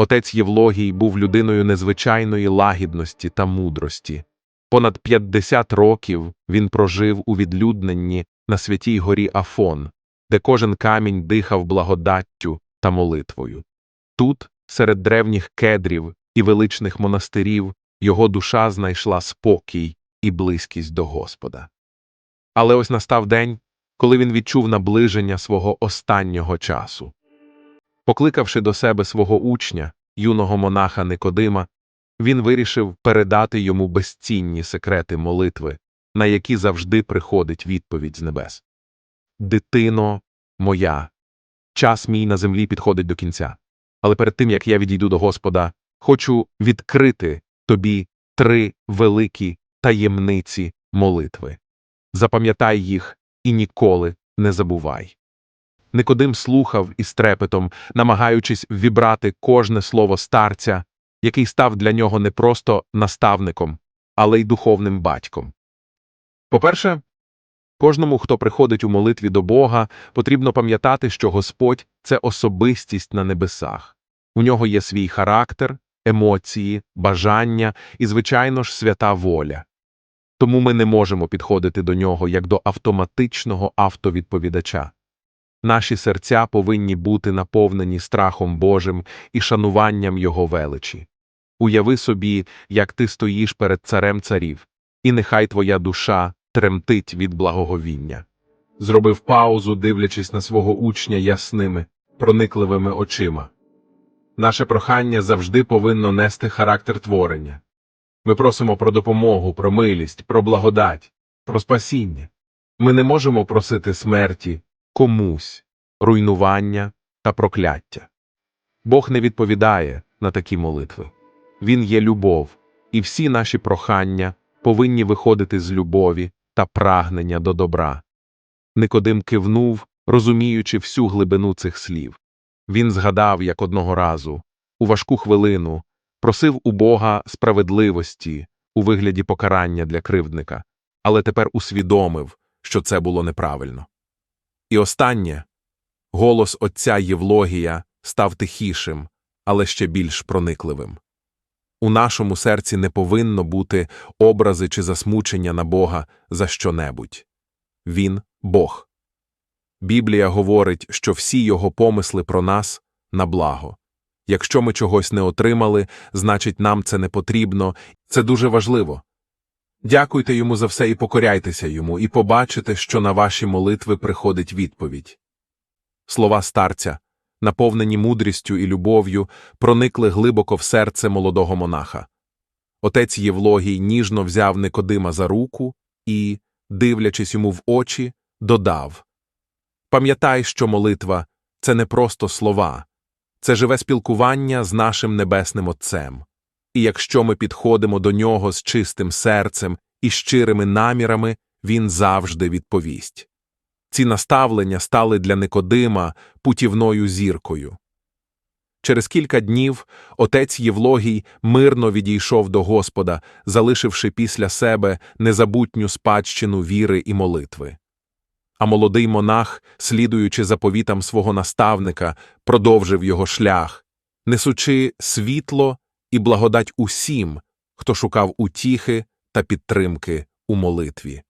Отець Євлогій був людиною незвичайної лагідності та мудрості. Понад 50 років він прожив у відлюдненні на святій горі Афон, де кожен камінь дихав благодаттю та молитвою. Тут, серед древніх кедрів і величних монастирів, його душа знайшла спокій і близькість до Господа. Але ось настав день, коли він відчув наближення свого останнього часу. Покликавши до себе свого учня, юного монаха Никодима, він вирішив передати йому безцінні секрети молитви, на які завжди приходить відповідь з небес. Дитино моя, час мій на землі підходить до кінця. Але перед тим, як я відійду до Господа, хочу відкрити тобі три великі таємниці молитви. Запам'ятай їх і ніколи не забувай. Никодим слухав із трепетом, намагаючись вібрати кожне слово старця, який став для нього не просто наставником, але й духовним батьком. По-перше, кожному, хто приходить у молитві до Бога, потрібно пам'ятати, що Господь це особистість на небесах. У нього є свій характер, емоції, бажання і, звичайно ж, свята воля. Тому ми не можемо підходити до нього як до автоматичного автовідповідача. Наші серця повинні бути наповнені страхом Божим і шануванням Його величі. Уяви собі, як ти стоїш перед царем царів, і нехай твоя душа тремтить від благоговіння. Зробив паузу, дивлячись на свого учня ясними, проникливими очима. Наше прохання завжди повинно нести характер творення. Ми просимо про допомогу, про милість, про благодать, про спасіння. Ми не можемо просити смерті комусь, руйнування та прокляття. Бог не відповідає на такі молитви. Він є любов, і всі наші прохання повинні виходити з любові та прагнення до добра. Никодим кивнув, розуміючи всю глибину цих слів. Він згадав, як одного разу, у важку хвилину, просив у Бога справедливості у вигляді покарання для кривдника, але тепер усвідомив, що це було неправильно. І останнє голос отця Євлогія став тихішим, але ще більш проникливим. У нашому серці не повинно бути образи чи засмучення на Бога за щонебудь. Він Бог. Біблія говорить, що всі його помисли про нас на благо. Якщо ми чогось не отримали, значить нам це не потрібно, це дуже важливо. Дякуйте йому за все і покоряйтеся йому, і побачите, що на ваші молитви приходить відповідь. Слова старця, наповнені мудрістю і любов'ю, проникли глибоко в серце молодого монаха. Отець Євлогій ніжно взяв Никодима за руку і, дивлячись йому в очі, додав Пам'ятай, що молитва це не просто слова, це живе спілкування з нашим небесним Отцем. І якщо ми підходимо до нього з чистим серцем і щирими намірами, він завжди відповість. Ці наставлення стали для Никодима путівною зіркою. Через кілька днів отець Євлогій мирно відійшов до Господа, залишивши після себе незабутню спадщину віри і молитви. А молодий монах, слідуючи заповітам свого наставника, продовжив його шлях, несучи світло і благодать усім, хто шукав утіхи та підтримки у молитві.